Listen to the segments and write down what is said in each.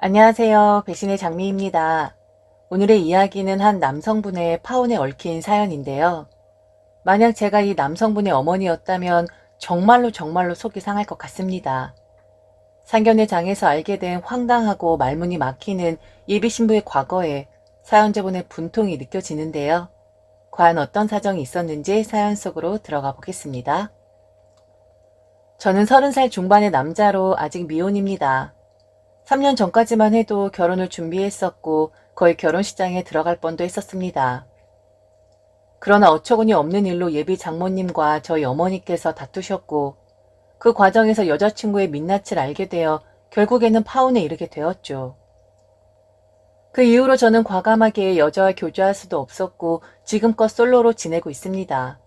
안녕하세요. 배신의 장미입니다. 오늘의 이야기는 한 남성분의 파혼에 얽힌 사연인데요. 만약 제가 이 남성분의 어머니였다면 정말로 정말로 속이 상할 것 같습니다. 상견례 장에서 알게 된 황당하고 말문이 막히는 예비 신부의 과거에 사연자분의 분통이 느껴지는데요. 과연 어떤 사정이 있었는지 사연 속으로 들어가 보겠습니다. 저는 30살 중반의 남자로 아직 미혼입니다. 3년 전까지만 해도 결혼을 준비했었고 거의 결혼식장에 들어갈 뻔도 했었습니다. 그러나 어처구니 없는 일로 예비 장모님과 저희 어머니께서 다투셨고 그 과정에서 여자친구의 민낯을 알게 되어 결국에는 파혼에 이르게 되었죠. 그 이후로 저는 과감하게 여자와 교제할 수도 없었고 지금껏 솔로로 지내고 있습니다.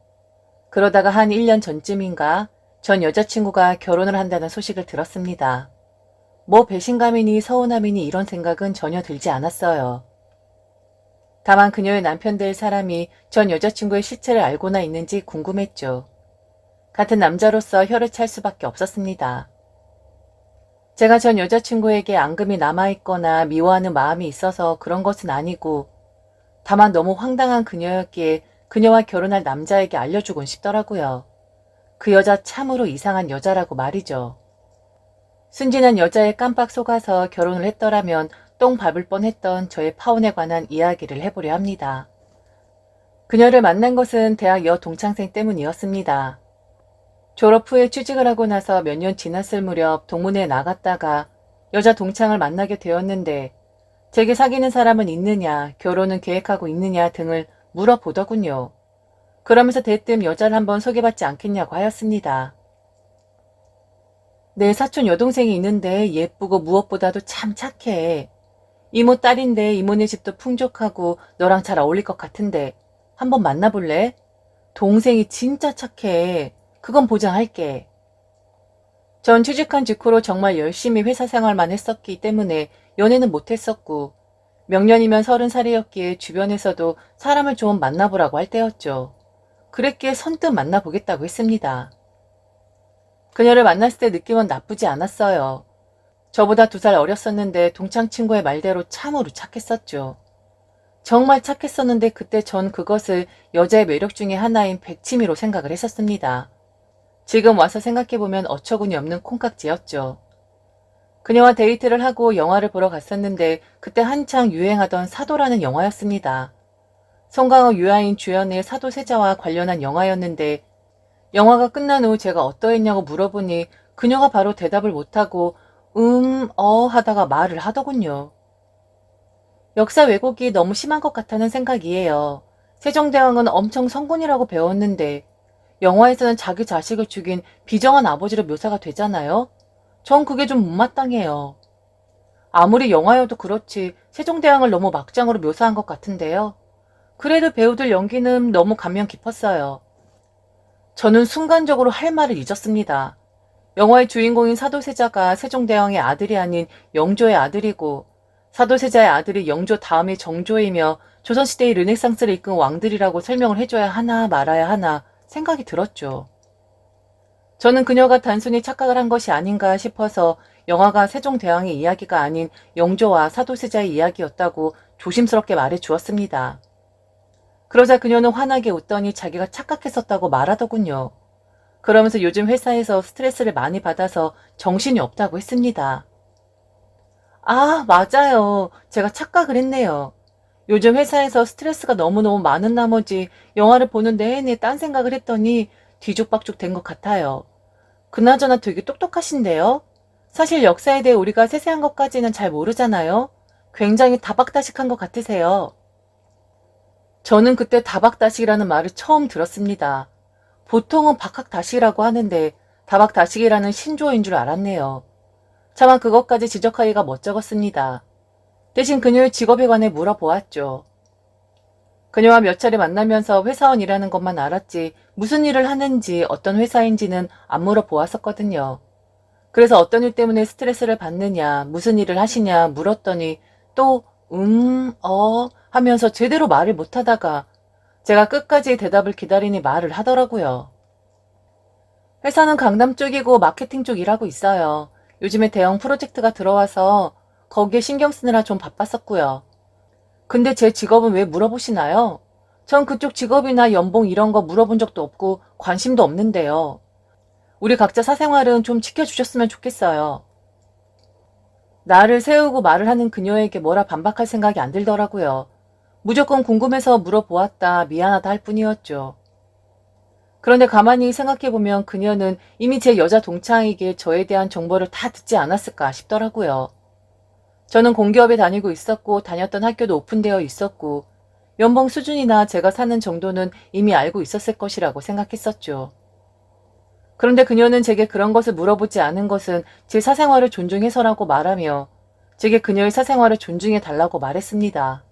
그러다가 한 1년 전쯤인가 전 여자친구가 결혼을 한다는 소식을 들었습니다. 뭐 배신감이니 서운함이니 이런 생각은 전혀 들지 않았어요. 다만 그녀의 남편 될 사람이 전 여자친구의 실체를 알고나 있는지 궁금했죠. 같은 남자로서 혀를 찰 수밖에 없었습니다. 제가 전 여자친구에게 앙금이 남아있거나 미워하는 마음이 있어서 그런 것은 아니고 다만 너무 황당한 그녀였기에 그녀와 결혼할 남자에게 알려주곤 싶더라고요. 그 여자 참으로 이상한 여자라고 말이죠. 순진한 여자에 깜빡 속아서 결혼을 했더라면 똥 밟을 뻔했던 저의 파혼에 관한 이야기를 해보려 합니다. 그녀를 만난 것은 대학 여 동창생 때문이었습니다. 졸업 후에 취직을 하고 나서 몇 년 지났을 무렵 동문회에 나갔다가 여자 동창을 만나게 되었는데 제게 사귀는 사람은 있느냐, 결혼은 계획하고 있느냐 등을 물어보더군요. 그러면서 대뜸 여자를 한번 소개받지 않겠냐고 하였습니다. 내 사촌 여동생이 있는데 예쁘고 무엇보다도 참 착해. 이모 딸인데 이모네 집도 풍족하고 너랑 잘 어울릴 것 같은데 한번 만나볼래? 동생이 진짜 착해. 그건 보장할게. 전 취직한 직후로 정말 열심히 회사 생활만 했었기 때문에 연애는 못했었고 명년이면 서른 살이었기에 주변에서도 사람을 좀 만나보라고 할 때였죠. 그랬기에 선뜻 만나보겠다고 했습니다. 그녀를 만났을 때 느낌은 나쁘지 않았어요. 저보다 두 살 어렸었는데 동창 친구의 말대로 참으로 착했었죠. 정말 착했었는데 그때 전 그것을 여자의 매력 중에 하나인 백치미로 생각을 했었습니다. 지금 와서 생각해보면 어처구니 없는 콩깍지였죠. 그녀와 데이트를 하고 영화를 보러 갔었는데 그때 한창 유행하던 사도라는 영화였습니다. 송강호 유아인 주연의 사도세자와 관련한 영화였는데 영화가 끝난 후 제가 어떠했냐고 물어보니 그녀가 바로 대답을 못하고 음, 어 하다가 말을 하더군요. 역사 왜곡이 너무 심한 것 같다는 생각이에요. 세종대왕은 엄청 성군이라고 배웠는데 영화에서는 자기 자식을 죽인 비정한 아버지로 묘사가 되잖아요. 전 그게 좀 못마땅해요. 아무리 영화여도 그렇지 세종대왕을 너무 막장으로 묘사한 것 같은데요. 그래도 배우들 연기는 너무 감명 깊었어요. 저는 순간적으로 할 말을 잊었습니다. 영화의 주인공인 사도세자가 세종대왕의 아들이 아닌 영조의 아들이고 사도세자의 아들이 영조 다음의 정조이며 조선시대의 르네상스를 이끈 왕들이라고 설명을 해줘야 하나 말아야 하나 생각이 들었죠. 저는 그녀가 단순히 착각을 한 것이 아닌가 싶어서 영화가 세종대왕의 이야기가 아닌 영조와 사도세자의 이야기였다고 조심스럽게 말해 주었습니다. 그러자 그녀는 환하게 웃더니 자기가 착각했었다고 말하더군요. 그러면서 요즘 회사에서 스트레스를 많이 받아서 정신이 없다고 했습니다. 아, 맞아요. 제가 착각을 했네요. 요즘 회사에서 스트레스가 너무너무 많은 나머지 영화를 보는 내내 딴 생각을 했더니 뒤죽박죽 된 것 같아요. 그나저나 되게 똑똑하신데요? 사실 역사에 대해 우리가 세세한 것까지는 잘 모르잖아요? 굉장히 다박다식한 것 같으세요. 저는 그때 다박다식이라는 말을 처음 들었습니다. 보통은 박학다식이라고 하는데 다박다식이라는 신조어인 줄 알았네요. 차마 그것까지 지적하기가 멋쩍었습니다. 대신 그녀의 직업에 관해 물어보았죠. 그녀와 몇 차례 만나면서 회사원이라는 것만 알았지 무슨 일을 하는지 어떤 회사인지는 안 물어보았었거든요. 그래서 어떤 일 때문에 스트레스를 받느냐, 무슨 일을 하시냐 물었더니 또 음, 어 하면서 제대로 말을 못하다가 제가 끝까지 대답을 기다리니 말을 하더라고요. 회사는 강남 쪽이고 마케팅 쪽 일하고 있어요. 요즘에 대형 프로젝트가 들어와서 거기에 신경 쓰느라 좀 바빴었고요. 근데 제 직업은 왜 물어보시나요? 전 그쪽 직업이나 연봉 이런 거 물어본 적도 없고 관심도 없는데요. 우리 각자 사생활은 좀 지켜주셨으면 좋겠어요. 나를 세우고 말을 하는 그녀에게 뭐라 반박할 생각이 안 들더라고요. 무조건 궁금해서 물어보았다 미안하다 할 뿐이었죠. 그런데 가만히 생각해보면 그녀는 이미 제 여자 동창에게 저에 대한 정보를 다 듣지 않았을까 싶더라고요. 저는 공기업에 다니고 있었고 다녔던 학교도 오픈되어 있었고 연봉 수준이나 제가 사는 정도는 이미 알고 있었을 것이라고 생각했었죠. 그런데 그녀는 제게 그런 것을 물어보지 않은 것은 제 사생활을 존중해서라고 말하며 제게 그녀의 사생활을 존중해 달라고 말했습니다.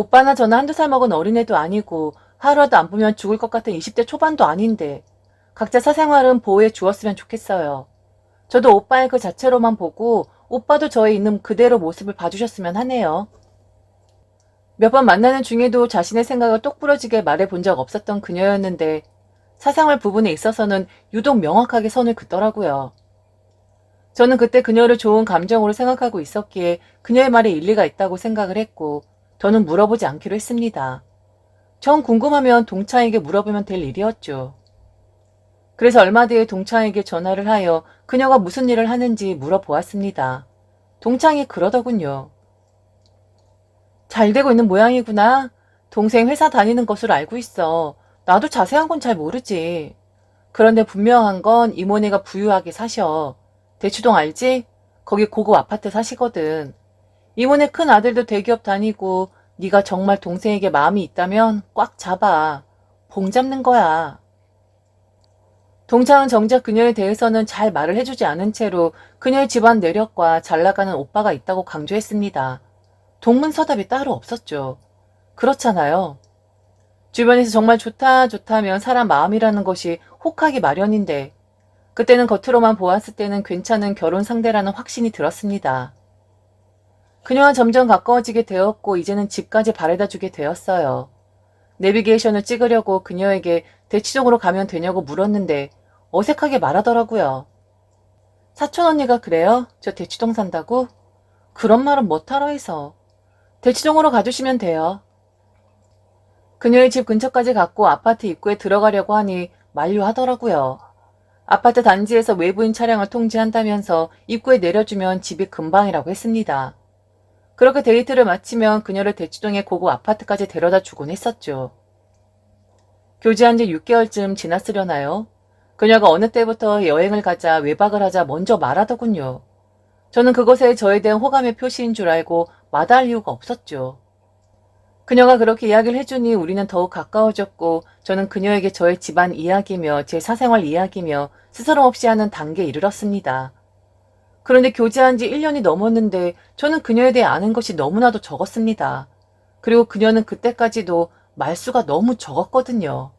오빠나 저는 한두 살 먹은 어린애도 아니고 하루라도 안 보면 죽을 것 같은 20대 초반도 아닌데 각자 사생활은 보호해 주었으면 좋겠어요. 저도 오빠의 그 자체로만 보고 오빠도 저의 있는 그대로 모습을 봐주셨으면 하네요. 몇 번 만나는 중에도 자신의 생각을 똑부러지게 말해 본 적 없었던 그녀였는데 사생활 부분에 있어서는 유독 명확하게 선을 긋더라고요. 저는 그때 그녀를 좋은 감정으로 생각하고 있었기에 그녀의 말에 일리가 있다고 생각을 했고 더는 물어보지 않기로 했습니다. 전 궁금하면 동창에게 물어보면 될 일이었죠. 그래서 얼마 뒤에 동창에게 전화를 하여 그녀가 무슨 일을 하는지 물어보았습니다. 동창이 그러더군요. 잘 되고 있는 모양이구나. 동생 회사 다니는 것으로 알고 있어. 나도 자세한 건 잘 모르지. 그런데 분명한 건 이모네가 부유하게 사셔. 대추동 알지? 거기 고급 아파트 사시거든. 이모네 큰 아들도 대기업 다니고 네가 정말 동생에게 마음이 있다면 꽉 잡아. 봉 잡는 거야. 동창은 정작 그녀에 대해서는 잘 말을 해주지 않은 채로 그녀의 집안 내력과 잘 나가는 오빠가 있다고 강조했습니다. 동문서답이 따로 없었죠. 그렇잖아요. 주변에서 정말 좋다 좋다면 사람 마음이라는 것이 혹하기 마련인데 그때는 겉으로만 보았을 때는 괜찮은 결혼 상대라는 확신이 들었습니다. 그녀와 점점 가까워지게 되었고 이제는 집까지 바래다 주게 되었어요. 내비게이션을 찍으려고 그녀에게 대치동으로 가면 되냐고 물었는데 어색하게 말하더라고요. 사촌 언니가 그래요? 저 대치동 산다고? 그런 말은 못하러 해서. 대치동으로 가주시면 돼요. 그녀의 집 근처까지 갔고 아파트 입구에 들어가려고 하니 만류하더라고요. 아파트 단지에서 외부인 차량을 통지한다면서 입구에 내려주면 집이 금방이라고 했습니다. 그렇게 데이트를 마치면 그녀를 대치동의 고급 아파트까지 데려다 주곤 했었죠. 교제한 지 6개월쯤 지났으려나요? 그녀가 어느 때부터 여행을 가자 외박을 하자 먼저 말하더군요. 저는 그것에 저에 대한 호감의 표시인 줄 알고 마다할 이유가 없었죠. 그녀가 그렇게 이야기를 해주니 우리는 더욱 가까워졌고 저는 그녀에게 저의 집안 이야기며 제 사생활 이야기며 스스럼 없이 하는 단계에 이르렀습니다. 그런데 교제한 지 1년이 넘었는데 저는 그녀에 대해 아는 것이 너무나도 적었습니다. 그리고 그녀는 그때까지도 말수가 너무 적었거든요.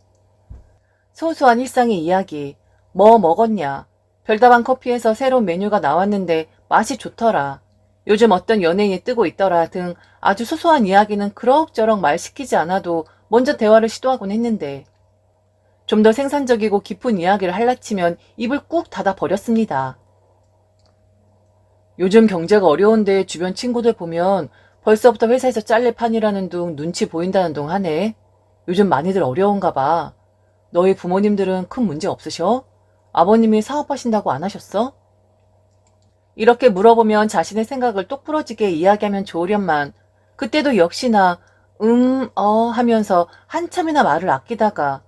소소한 일상의 이야기, 뭐 먹었냐, 별다방 커피에서 새로운 메뉴가 나왔는데 맛이 좋더라, 요즘 어떤 연예인이 뜨고 있더라 등 아주 소소한 이야기는 그럭저럭 말 시키지 않아도 먼저 대화를 시도하곤 했는데 좀 더 생산적이고 깊은 이야기를 할라치면 입을 꾹 닫아 버렸습니다. 요즘 경제가 어려운데 주변 친구들 보면 벌써부터 회사에서 잘릴 판이라는 둥 눈치 보인다는 둥 하네. 요즘 많이들 어려운가 봐. 너희 부모님들은 큰 문제 없으셔? 아버님이 사업하신다고 안 하셨어? 이렇게 물어보면 자신의 생각을 똑부러지게 이야기하면 좋으련만 그때도 역시나 음, 어 하면서 한참이나 말을 아끼다가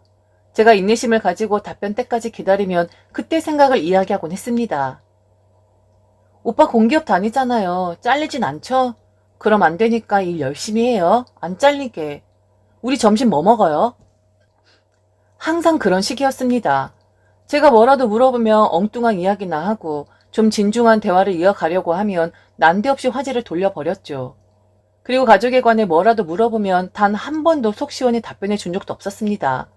제가 인내심을 가지고 답변 때까지 기다리면 그때 생각을 이야기하곤 했습니다. 오빠 공기업 다니잖아요. 잘리진 않죠? 그럼 안 되니까 일 열심히 해요. 안 잘리게. 우리 점심 뭐 먹어요? 항상 그런 식이었습니다. 제가 뭐라도 물어보면 엉뚱한 이야기나 하고 좀 진중한 대화를 이어가려고 하면 난데없이 화제를 돌려버렸죠. 그리고 가족에 관해 뭐라도 물어보면 단 한 번도 속 시원히 답변해 준 적도 없었습니다.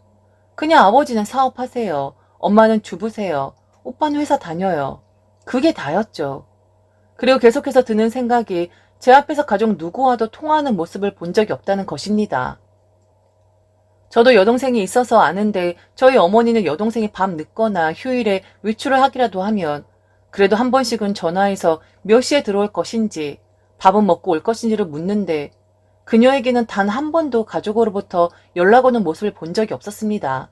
그냥 아버지는 사업하세요. 엄마는 주부세요. 오빠는 회사 다녀요. 그게 다였죠. 그리고 계속해서 드는 생각이 제 앞에서 가족 누구와도 통화하는 모습을 본 적이 없다는 것입니다. 저도 여동생이 있어서 아는데 저희 어머니는 여동생이 밤 늦거나 휴일에 외출을 하기라도 하면 그래도 한 번씩은 전화해서 몇 시에 들어올 것인지, 밥은 먹고 올 것인지를 묻는데, 그녀에게는 단 한 번도 가족으로부터 연락 오는 모습을 본 적이 없었습니다.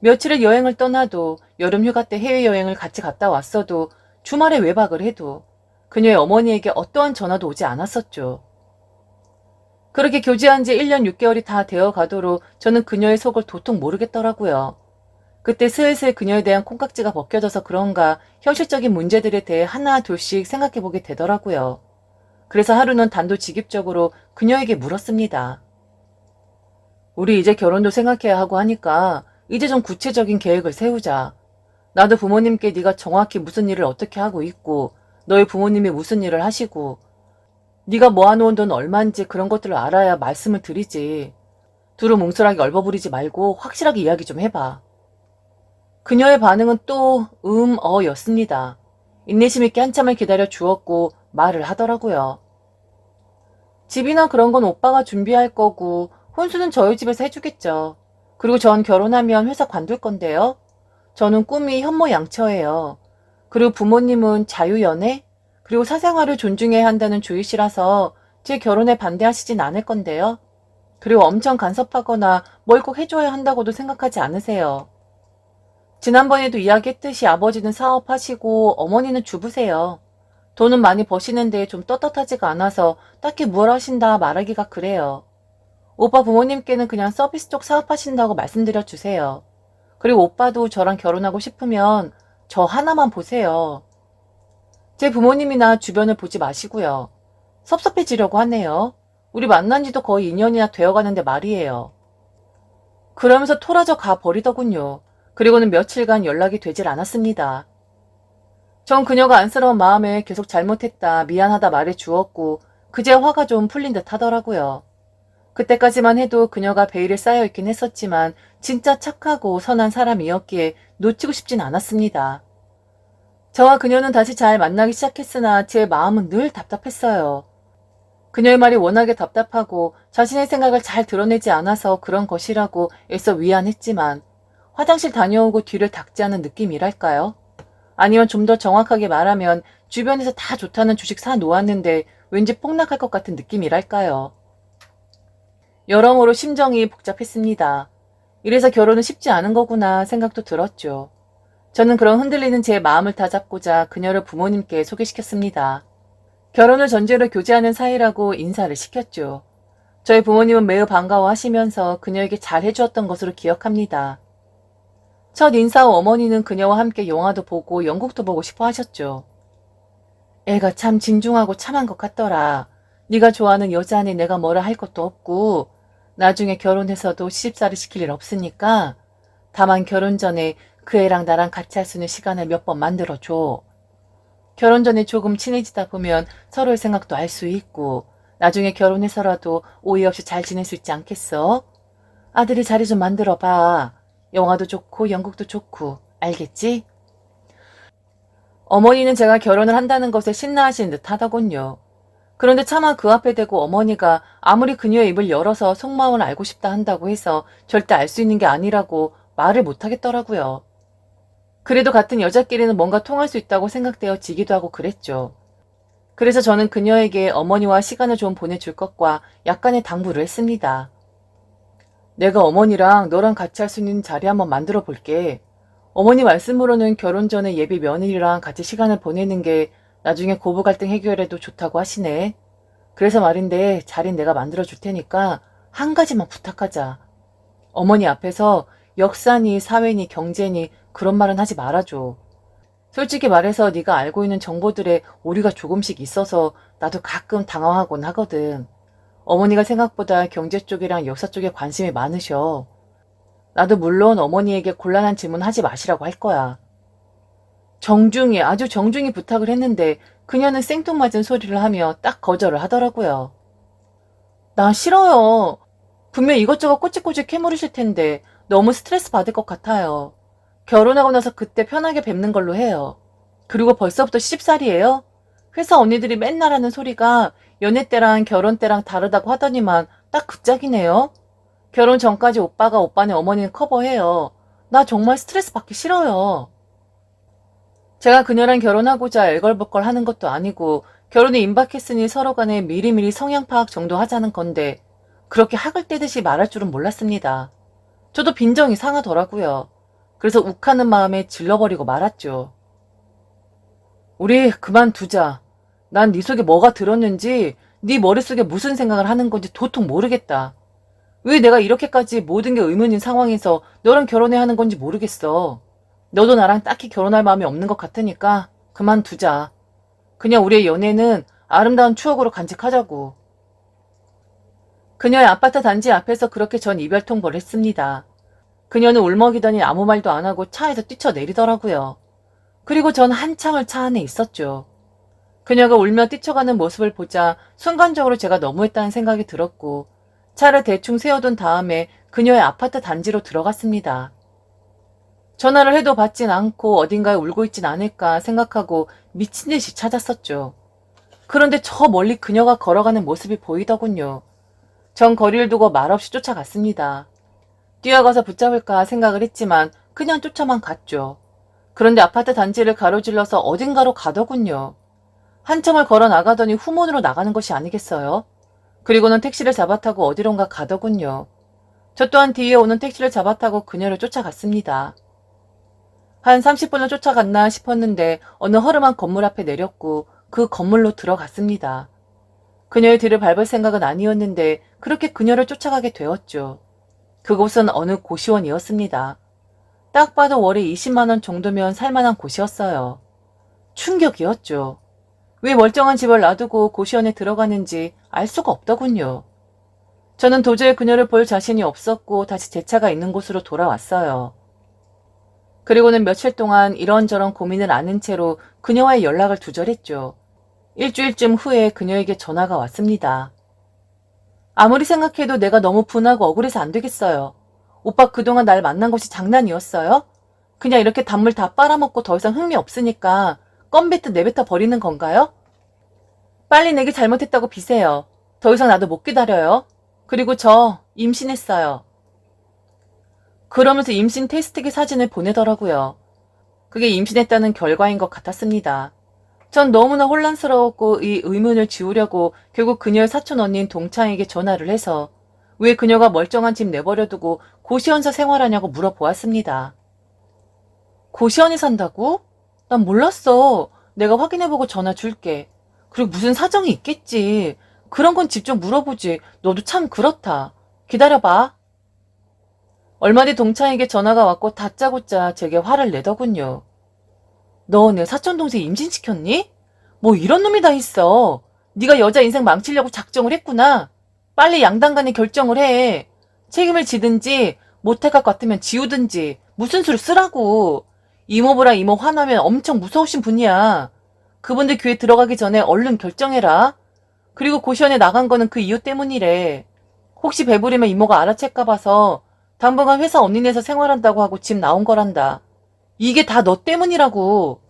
며칠의 여행을 떠나도 여름 휴가 때 해외여행을 같이 갔다 왔어도 주말에 외박을 해도 그녀의 어머니에게 어떠한 전화도 오지 않았었죠. 그렇게 교제한 지 1년 6개월이 다 되어 가도록 저는 그녀의 속을 도통 모르겠더라고요. 그때 슬슬 그녀에 대한 콩깍지가 벗겨져서 그런가 현실적인 문제들에 대해 하나 둘씩 생각해 보게 되더라고요. 그래서 하루는 단도직입적으로 그녀에게 물었습니다. 우리 이제 결혼도 생각해야 하고 하니까 이제 좀 구체적인 계획을 세우자. 나도 부모님께 네가 정확히 무슨 일을 어떻게 하고 있고 너희 부모님이 무슨 일을 하시고 네가 모아놓은 돈 얼마인지 그런 것들을 알아야 말씀을 드리지. 두루 뭉술하게 얼버무리지 말고 확실하게 이야기 좀 해봐. 그녀의 반응은 또 음, 어 였습니다. 인내심 있게 한참을 기다려 주었고 말을 하더라고요. 집이나 그런 건 오빠가 준비할 거고 혼수는 저희 집에서 해주겠죠. 그리고 전 결혼하면 회사 관둘 건데요. 저는 꿈이 현모양처예요. 그리고 부모님은 자유연애? 그리고 사생활을 존중해야 한다는 주의시라서 제 결혼에 반대하시진 않을 건데요. 그리고 엄청 간섭하거나 뭘 꼭 해줘야 한다고도 생각하지 않으세요. 지난번에도 이야기했듯이 아버지는 사업하시고 어머니는 주부세요. 돈은 많이 버시는데 좀 떳떳하지가 않아서 딱히 뭘 하신다 말하기가 그래요. 오빠 부모님께는 그냥 서비스 쪽 사업하신다고 말씀드려 주세요. 그리고 오빠도 저랑 결혼하고 싶으면 저 하나만 보세요. 제 부모님이나 주변을 보지 마시고요. 섭섭해지려고 하네요. 우리 만난 지도 거의 2년이나 되어가는데 말이에요. 그러면서 토라져 가 버리더군요. 그리고는 며칠간 연락이 되질 않았습니다. 전 그녀가 안쓰러운 마음에 계속 잘못했다, 미안하다 말해 주었고, 그제 화가 좀 풀린 듯 하더라고요. 그때까지만 해도 그녀가 베일에 쌓여 있긴 했었지만, 진짜 착하고 선한 사람이었기에 놓치고 싶진 않았습니다. 저와 그녀는 다시 잘 만나기 시작했으나 제 마음은 늘 답답했어요. 그녀의 말이 워낙에 답답하고 자신의 생각을 잘 드러내지 않아서 그런 것이라고 애써 위안했지만 화장실 다녀오고 뒤를 닦지 않은 느낌이랄까요? 아니면 좀 더 정확하게 말하면 주변에서 다 좋다는 주식 사 놓았는데 왠지 폭락할 것 같은 느낌이랄까요? 여러모로 심정이 복잡했습니다. 이래서 결혼은 쉽지 않은 거구나 생각도 들었죠. 저는 그런 흔들리는 제 마음을 다잡고자 그녀를 부모님께 소개시켰습니다. 결혼을 전제로 교제하는 사이라고 인사를 시켰죠. 저희 부모님은 매우 반가워하시면서 그녀에게 잘 해주었던 것으로 기억합니다. 첫 인사 후 어머니는 그녀와 함께 영화도 보고 영국도 보고 싶어 하셨죠. 애가 참 진중하고 참한 것 같더라. 네가 좋아하는 여자 안에 내가 뭐라 할 것도 없고 나중에 결혼해서도 시집살이 시킬 일 없으니까 다만 결혼 전에 그 애랑 나랑 같이 할 수 있는 시간을 몇 번 만들어줘. 결혼 전에 조금 친해지다 보면 서로의 생각도 알 수 있고 나중에 결혼해서라도 오해 없이 잘 지낼 수 있지 않겠어? 아들이 자리 좀 만들어 봐. 영화도 좋고 영국도 좋고 알겠지? 어머니는 제가 결혼을 한다는 것에 신나하시는 듯 하더군요. 그런데 차마 그 앞에 대고 어머니가 아무리 그녀의 입을 열어서 속마음을 알고 싶다 한다고 해서 절대 알 수 있는 게 아니라고 말을 못 하겠더라고요. 그래도 같은 여자끼리는 뭔가 통할 수 있다고 생각되어 지기도 하고 그랬죠. 그래서 저는 그녀에게 어머니와 시간을 좀 보내줄 것과 약간의 당부를 했습니다. 내가 어머니랑 너랑 같이 할 수 있는 자리 한번 만들어 볼게. 어머니 말씀으로는 결혼 전에 예비 며느리랑 같이 시간을 보내는 게 나중에 고부 갈등 해결에도 좋다고 하시네. 그래서 말인데 자리는 내가 만들어 줄 테니까 한 가지만 부탁하자. 어머니 앞에서 역사니 사회니 경제니 그런 말은 하지 말아줘. 솔직히 말해서 네가 알고 있는 정보들에 오류가 조금씩 있어서 나도 가끔 당황하곤 하거든. 어머니가 생각보다 경제 쪽이랑 역사 쪽에 관심이 많으셔. 나도 물론 어머니에게 곤란한 질문 하지 마시라고 할 거야. 정중히, 아주 정중히 부탁을 했는데 그녀는 생뚱맞은 소리를 하며 딱 거절을 하더라고요. 나 싫어요. 분명 이것저것 꼬치꼬치 캐물으실 텐데 너무 스트레스 받을 것 같아요. 결혼하고 나서 그때 편하게 뵙는 걸로 해요. 그리고 벌써부터 시집살이에요? 회사 언니들이 맨날 하는 소리가 연애 때랑 결혼 때랑 다르다고 하더니만 딱 그 짝이네요. 결혼 전까지 오빠가 오빠네 어머니는 커버해요. 나 정말 스트레스 받기 싫어요. 제가 그녀랑 결혼하고자 애걸복걸 하는 것도 아니고 결혼에 임박했으니 서로 간에 미리미리 성향 파악 정도 하자는 건데 그렇게 학을 떼듯이 말할 줄은 몰랐습니다. 저도 빈정이 상하더라고요. 그래서 욱하는 마음에 질러버리고 말았죠. 우리 그만두자. 난 네 속에 뭐가 들었는지 네 머릿속에 무슨 생각을 하는 건지 도통 모르겠다. 왜 내가 이렇게까지 모든 게 의문인 상황에서 너랑 결혼해야 하는 건지 모르겠어. 너도 나랑 딱히 결혼할 마음이 없는 것 같으니까 그만두자. 그냥 우리의 연애는 아름다운 추억으로 간직하자고. 그녀의 아파트 단지 앞에서 그렇게 전 이별 통보를 했습니다. 그녀는 울먹이더니 아무 말도 안 하고 차에서 뛰쳐내리더라고요. 그리고 전 한참을 차 안에 있었죠. 그녀가 울며 뛰쳐가는 모습을 보자 순간적으로 제가 너무했다는 생각이 들었고 차를 대충 세워둔 다음에 그녀의 아파트 단지로 들어갔습니다. 전화를 해도 받진 않고 어딘가에 울고 있진 않을까 생각하고 미친 듯이 찾았었죠. 그런데 저 멀리 그녀가 걸어가는 모습이 보이더군요. 전 거리를 두고 말없이 쫓아갔습니다. 뛰어가서 붙잡을까 생각을 했지만 그냥 쫓아만 갔죠. 그런데 아파트 단지를 가로질러서 어딘가로 가더군요. 한참을 걸어 나가더니 후문으로 나가는 것이 아니겠어요? 그리고는 택시를 잡아타고 어디론가 가더군요. 저 또한 뒤에 오는 택시를 잡아타고 그녀를 쫓아갔습니다. 한 30분을 쫓아갔나 싶었는데 어느 허름한 건물 앞에 내렸고 그 건물로 들어갔습니다. 그녀의 뒤를 밟을 생각은 아니었는데 그렇게 그녀를 쫓아가게 되었죠. 그곳은 어느 고시원이었습니다. 딱 봐도 월에 20만원 정도면 살만한 곳이었어요. 충격이었죠. 왜 멀쩡한 집을 놔두고 고시원에 들어가는지 알 수가 없더군요. 저는 도저히 그녀를 볼 자신이 없었고 다시 제 차가 있는 곳으로 돌아왔어요. 그리고는 며칠 동안 이런저런 고민을 아는 채로 그녀와의 연락을 두절했죠. 일주일쯤 후에 그녀에게 전화가 왔습니다. 아무리 생각해도 내가 너무 분하고 억울해서 안 되겠어요. 오빠 그동안 날 만난 것이 장난이었어요? 그냥 이렇게 단물 다 빨아먹고 더 이상 흥미 없으니까 껌뱉듯 내뱉어 버리는 건가요? 빨리 내게 잘못했다고 비세요. 더 이상 나도 못 기다려요. 그리고 저 임신했어요. 그러면서 임신 테스트기 사진을 보내더라고요. 그게 임신했다는 결과인 것 같았습니다. 전 너무나 혼란스러웠고 이 의문을 지우려고 결국 그녀의 사촌 언니인 동창에게 전화를 해서 왜 그녀가 멀쩡한 집 내버려두고 고시원서 생활하냐고 물어보았습니다. 고시원에 산다고? 난 몰랐어. 내가 확인해보고 전화 줄게. 그리고 무슨 사정이 있겠지. 그런 건 직접 물어보지. 너도 참 그렇다. 기다려봐. 얼마 뒤 동창에게 전화가 왔고 다짜고짜 제게 화를 내더군요. 너 내 사촌 동생 임신시켰니? 뭐 이런 놈이 다 있어. 네가 여자 인생 망치려고 작정을 했구나. 빨리 양당 간에 결정을 해. 책임을 지든지 못할 것 같으면 지우든지 무슨 수를 쓰라고. 이모부랑 이모 화나면 엄청 무서우신 분이야. 그분들 교회 들어가기 전에 얼른 결정해라. 그리고 고시원에 나간 거는 그 이유 때문이래. 혹시 배부리면 이모가 알아챌까 봐서 당분간 회사 언니네에서 생활한다고 하고 집 나온 거란다. 이게 다 너 때문이라고.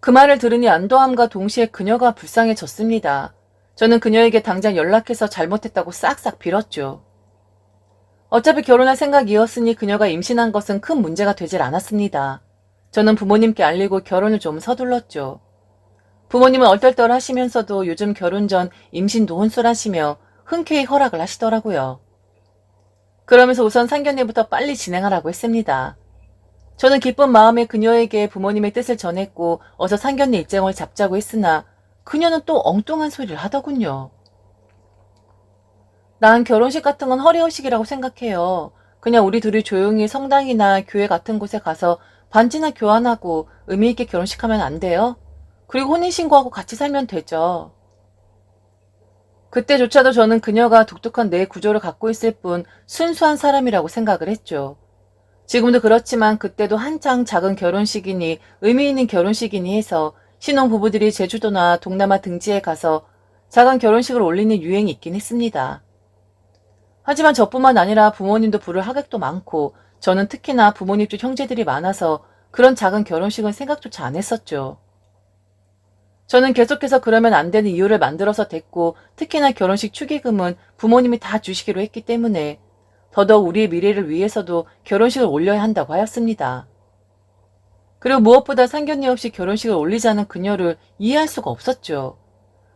그 말을 들으니 안도함과 동시에 그녀가 불쌍해졌습니다. 저는 그녀에게 당장 연락해서 잘못했다고 싹싹 빌었죠. 어차피 결혼할 생각이었으니 그녀가 임신한 것은 큰 문제가 되질 않았습니다. 저는 부모님께 알리고 결혼을 좀 서둘렀죠. 부모님은 얼떨떨 하시면서도 요즘 결혼 전 임신도 혼술 하시며 흔쾌히 허락을 하시더라고요. 그러면서 우선 상견례부터 빨리 진행하라고 했습니다. 저는 기쁜 마음에 그녀에게 부모님의 뜻을 전했고 어서 상견례 일정을 잡자고 했으나 그녀는 또 엉뚱한 소리를 하더군요. 난 결혼식 같은 건 허례허식이라고 생각해요. 그냥 우리 둘이 조용히 성당이나 교회 같은 곳에 가서 반지나 교환하고 의미있게 결혼식 하면 안 돼요? 그리고 혼인신고하고 같이 살면 되죠. 그때조차도 저는 그녀가 독특한 내 구조를 갖고 있을 뿐 순수한 사람이라고 생각을 했죠. 지금도 그렇지만 그때도 한창 작은 결혼식이니 의미 있는 결혼식이니 해서 신혼 부부들이 제주도나 동남아 등지에 가서 작은 결혼식을 올리는 유행이 있긴 했습니다. 하지만 저뿐만 아니라 부모님도 부를 하객도 많고 저는 특히나 부모님 쪽 형제들이 많아서 그런 작은 결혼식은 생각조차 안 했었죠. 저는 계속해서 그러면 안 되는 이유를 만들어서 됐고 특히나 결혼식 축의금은 부모님이 다 주시기로 했기 때문에 더더욱 우리의 미래를 위해서도 결혼식을 올려야 한다고 하였습니다. 그리고 무엇보다 상견례 없이 결혼식을 올리자는 그녀를 이해할 수가 없었죠.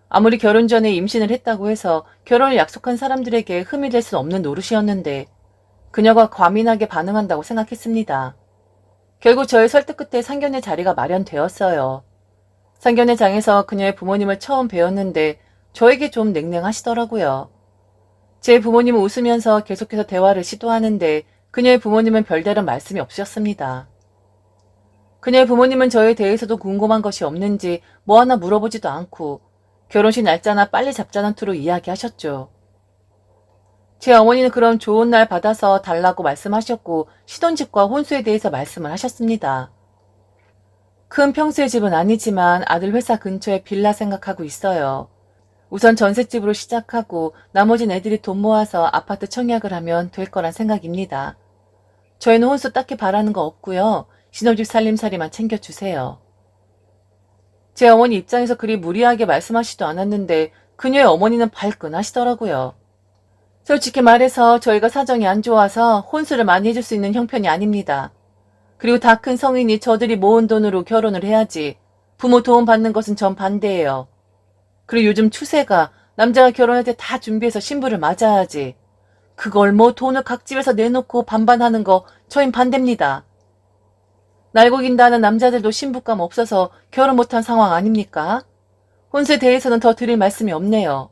아무리 결혼 전에 임신을 했다고 해서 결혼을 약속한 사람들에게 흠이 될 수 없는 노릇이었는데 그녀가 과민하게 반응한다고 생각했습니다. 결국 저의 설득 끝에 상견례 자리가 마련되었어요. 상견례 장에서 그녀의 부모님을 처음 뵈었는데 저에게 좀 냉랭하시더라고요. 제 부모님은 웃으면서 계속해서 대화를 시도하는데 그녀의 부모님은 별다른 말씀이 없으셨습니다. 그녀의 부모님은 저에 대해서도 궁금한 것이 없는지 뭐 하나 물어보지도 않고 결혼식 날짜나 빨리 잡자는 투로 이야기하셨죠. 제 어머니는 그런 좋은 날 받아서 달라고 말씀하셨고 시돈집과 혼수에 대해서 말씀을 하셨습니다. 큰 평수의 집은 아니지만 아들 회사 근처에 빌라 생각하고 있어요. 우선 전셋집으로 시작하고 나머진 애들이 돈 모아서 아파트 청약을 하면 될 거란 생각입니다. 저희는 혼수 딱히 바라는 거 없고요. 신혼집 살림살이만 챙겨주세요. 제 어머니 입장에서 그리 무리하게 말씀하시도 않았는데 그녀의 어머니는 발끈하시더라고요. 솔직히 말해서 저희가 사정이 안 좋아서 혼수를 많이 해줄 수 있는 형편이 아닙니다. 그리고 다 큰 성인이 저들이 모은 돈으로 결혼을 해야지 부모 도움 받는 것은 전 반대예요. 그리고 요즘 추세가 남자가 결혼할 때 다 준비해서 신부를 맞아야지. 그걸 뭐 돈을 각 집에서 내놓고 반반하는 거 저흰 반대입니다. 날고긴다는 남자들도 신부감 없어서 결혼 못한 상황 아닙니까? 혼수에 대해서는 더 드릴 말씀이 없네요.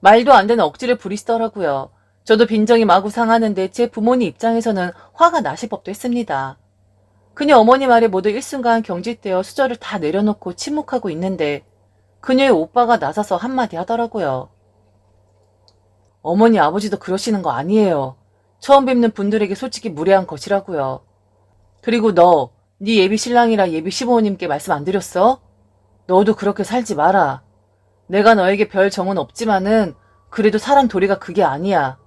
말도 안 되는 억지를 부리시더라고요. 저도 빈정이 마구 상하는데 제 부모님 입장에서는 화가 나실 법도 했습니다. 그녀 어머니 말에 모두 일순간 경직되어 수저를 다 내려놓고 침묵하고 있는데 그녀의 오빠가 나서서 한마디 하더라고요. 어머니 아버지도 그러시는 거 아니에요. 처음 뵙는 분들에게 솔직히 무례한 것이라고요. 그리고 너, 네 예비 신랑이라 예비 시부모님께 말씀 안 드렸어? 너도 그렇게 살지 마라. 내가 너에게 별 정은 없지만은 그래도 사람 도리가 그게 아니야.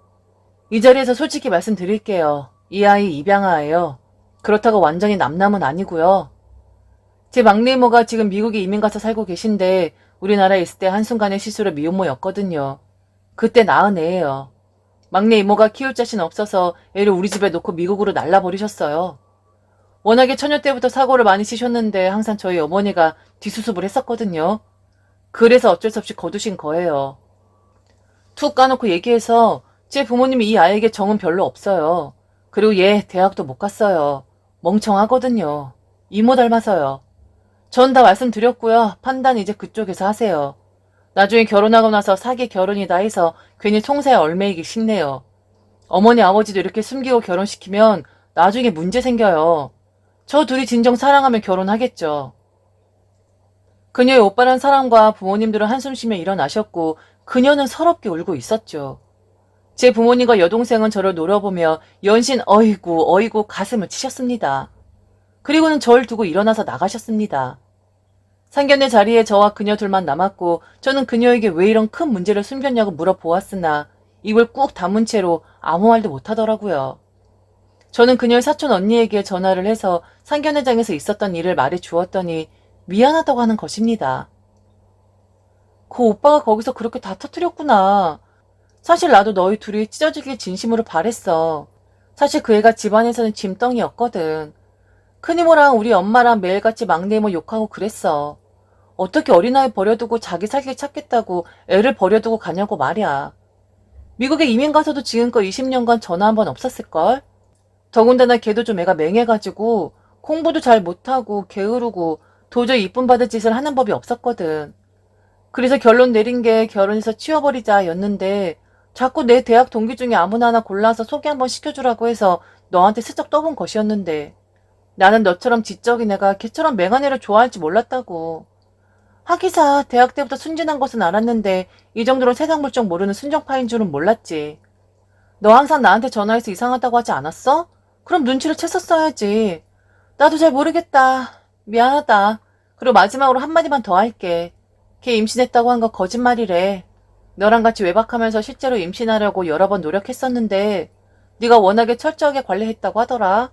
이 자리에서 솔직히 말씀드릴게요. 이 아이 입양아예요. 그렇다고 완전히 남남은 아니고요. 제 막내 이모가 지금 미국에 이민 가서 살고 계신데 우리나라에 있을 때 한순간의 실수로 미혼모였거든요. 그때 낳은 애예요. 막내 이모가 키울 자신 없어서 애를 우리 집에 놓고 미국으로 날라버리셨어요. 워낙에 처녀 때부터 사고를 많이 치셨는데 항상 저희 어머니가 뒷수습을 했었거든요. 그래서 어쩔 수 없이 거두신 거예요. 툭 까놓고 얘기해서 제 부모님이 이 아이에게 정은 별로 없어요. 그리고 얘 대학도 못 갔어요. 멍청하거든요. 이모 닮아서요. 전 다 말씀드렸고요. 판단 이제 그쪽에서 하세요. 나중에 결혼하고 나서 사기 결혼이다 해서 괜히 송사에 얼매이기 쉽네요. 어머니 아버지도 이렇게 숨기고 결혼시키면 나중에 문제 생겨요. 저 둘이 진정 사랑하면 결혼하겠죠. 그녀의 오빠란 사람과 부모님들은 한숨 쉬며 일어나셨고 그녀는 서럽게 울고 있었죠. 제 부모님과 여동생은 저를 노려보며 연신 어이구 어이구 가슴을 치셨습니다. 그리고는 절 두고 일어나서 나가셨습니다. 상견례 자리에 저와 그녀 둘만 남았고 저는 그녀에게 왜 이런 큰 문제를 숨겼냐고 물어보았으나 입을 꾹 다문 채로 아무 말도 못하더라고요. 저는 그녀의 사촌 언니에게 전화를 해서 상견례장에서 있었던 일을 말해 주었더니 미안하다고 하는 것입니다. 그 오빠가 거기서 그렇게 다 터뜨렸구나. 사실 나도 너희 둘이 찢어지길 진심으로 바랬어. 사실 그 애가 집안에서는 짐덩이였거든. 큰 이모랑 우리 엄마랑 매일같이 막내 이모 욕하고 그랬어. 어떻게 어린아이 버려두고 자기 살길 찾겠다고 애를 버려두고 가냐고 말이야. 미국에 이민 가서도 지금껏 20년간 전화 한 번 없었을걸? 더군다나 걔도 좀 애가 맹해가지고 공부도 잘 못하고 게으르고 도저히 이쁨 받을 짓을 하는 법이 없었거든. 그래서 결론 내린 게 결혼해서 치워버리자 였는데 자꾸 내 대학 동기 중에 아무나 하나 골라서 소개 한번 시켜주라고 해서 너한테 슬쩍 떠본 것이었는데 나는 너처럼 지적인 애가 걔처럼 맹한 애를 좋아할지 몰랐다고. 하기사 대학 때부터 순진한 것은 알았는데 이 정도로 세상 물정 모르는 순정파인 줄은 몰랐지. 너 항상 나한테 전화해서 이상하다고 하지 않았어? 그럼 눈치를 챘었어야지. 나도 잘 모르겠다. 미안하다. 그리고 마지막으로 한마디만 더 할게. 걔 임신했다고 한 거 거짓말이래. 너랑 같이 외박하면서 실제로 임신하려고 여러 번 노력했었는데 네가 워낙에 철저하게 관리했다고 하더라.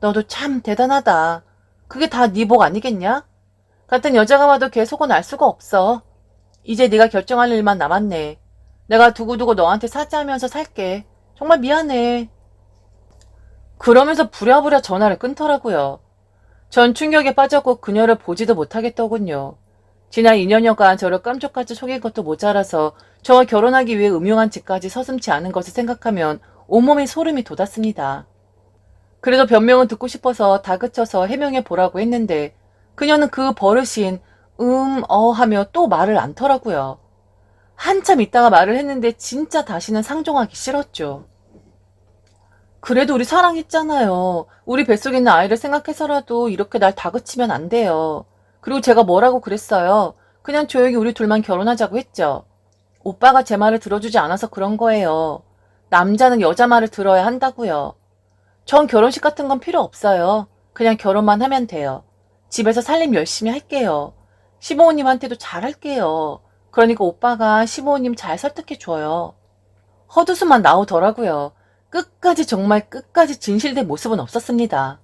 너도 참 대단하다. 그게 다 네 복 아니겠냐? 같은 여자가 봐도 걔 속은 알 수가 없어. 이제 네가 결정할 일만 남았네. 내가 두고두고 너한테 사죄하면서 살게. 정말 미안해. 그러면서 부랴부랴 전화를 끊더라고요. 전 충격에 빠졌고 그녀를 보지도 못하겠더군요. 지난 2년여간 저를 깜짝같이 속인 것도 모자라서 저와 결혼하기 위해 음흉한 짓까지 서슴지 않은 것을 생각하면 온몸에 소름이 돋았습니다. 그래도 변명은 듣고 싶어서 다그쳐서 해명해 보라고 했는데 그녀는 그 버릇인 음, 어 하며 또 말을 않더라고요. 한참 있다가 말을 했는데 진짜 다시는 상종하기 싫었죠. 그래도 우리 사랑했잖아요. 우리 뱃속에 있는 아이를 생각해서라도 이렇게 날 다그치면 안 돼요. 그리고 제가 뭐라고 그랬어요. 그냥 조용히 우리 둘만 결혼하자고 했죠. 오빠가 제 말을 들어주지 않아서 그런 거예요. 남자는 여자 말을 들어야 한다고요. 전 결혼식 같은 건 필요 없어요. 그냥 결혼만 하면 돼요. 집에서 살림 열심히 할게요. 시부모님한테도 잘할게요. 그러니까 오빠가 시부모님 잘 설득해줘요. 헛웃음만 나오더라고요. 끝까지 정말 끝까지 진실된 모습은 없었습니다.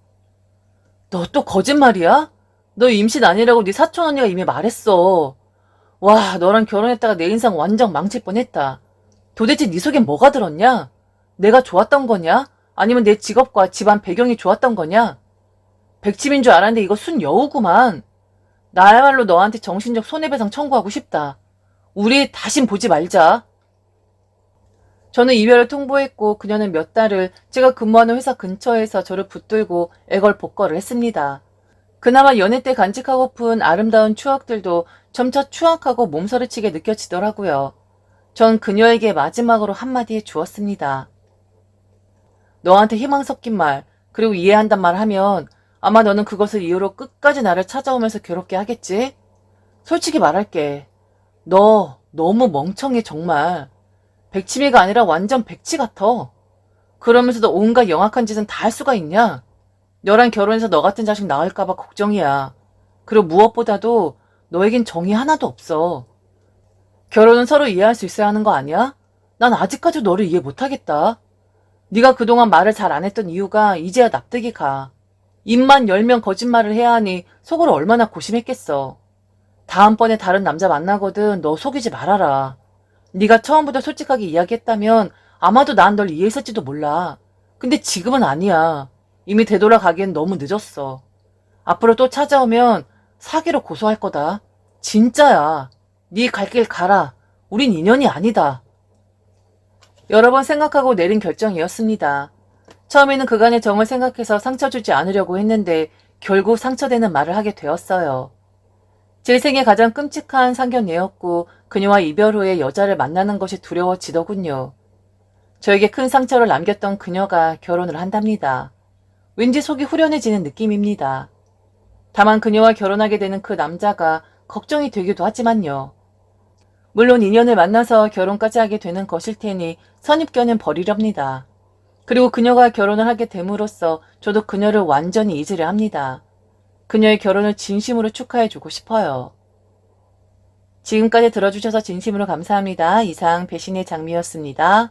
너 또 거짓말이야? 너 임신 아니라고 네 사촌 언니가 이미 말했어. 와, 너랑 결혼했다가 내 인생 완전 망칠 뻔했다. 도대체 네 속엔 뭐가 들었냐? 내가 좋았던 거냐? 아니면 내 직업과 집안 배경이 좋았던 거냐? 백치민 줄 알았는데 이거 순 여우구만. 나야말로 너한테 정신적 손해배상 청구하고 싶다. 우리 다신 보지 말자. 저는 이별을 통보했고 그녀는 몇 달을 제가 근무하는 회사 근처에서 저를 붙들고 애걸복걸을 했습니다. 그나마 연애 때 간직하고픈 아름다운 추억들도 점차 추악하고 몸서리치게 느껴지더라고요. 전 그녀에게 마지막으로 한마디 해주었습니다. 너한테 희망 섞인 말, 그리고 이해한단 말 하면 아마 너는 그것을 이유로 끝까지 나를 찾아오면서 괴롭게 하겠지? 솔직히 말할게. 너 너무 멍청해 정말. 백치미가 아니라 완전 백치 같아. 그러면서도 온갖 영악한 짓은 다 할 수가 있냐? 너랑 결혼해서 너 같은 자식 낳을까봐 걱정이야. 그리고 무엇보다도 너에겐 정이 하나도 없어. 결혼은 서로 이해할 수 있어야 하는 거 아니야? 난 아직까지 너를 이해 못하겠다. 네가 그동안 말을 잘 안 했던 이유가 이제야 납득이 가. 입만 열면 거짓말을 해야 하니 속으로 얼마나 고심했겠어. 다음번에 다른 남자 만나거든 너 속이지 말아라. 네가 처음부터 솔직하게 이야기했다면 아마도 난 널 이해했을지도 몰라. 근데 지금은 아니야. 이미 되돌아가기엔 너무 늦었어. 앞으로 또 찾아오면 사기로 고소할 거다. 진짜야. 네 갈 길 가라. 우린 인연이 아니다. 여러 번 생각하고 내린 결정이었습니다. 처음에는 그간의 정을 생각해서 상처 주지 않으려고 했는데 결국 상처되는 말을 하게 되었어요. 제 생에 가장 끔찍한 상견례였고 그녀와 이별 후에 여자를 만나는 것이 두려워지더군요. 저에게 큰 상처를 남겼던 그녀가 결혼을 한답니다. 왠지 속이 후련해지는 느낌입니다. 다만 그녀와 결혼하게 되는 그 남자가 걱정이 되기도 하지만요. 물론 인연을 만나서 결혼까지 하게 되는 것일 테니 선입견은 버리렵니다. 그리고 그녀가 결혼을 하게 됨으로써 저도 그녀를 완전히 잊으려 합니다. 그녀의 결혼을 진심으로 축하해주고 싶어요. 지금까지 들어주셔서 진심으로 감사합니다. 이상 배신의 장미였습니다.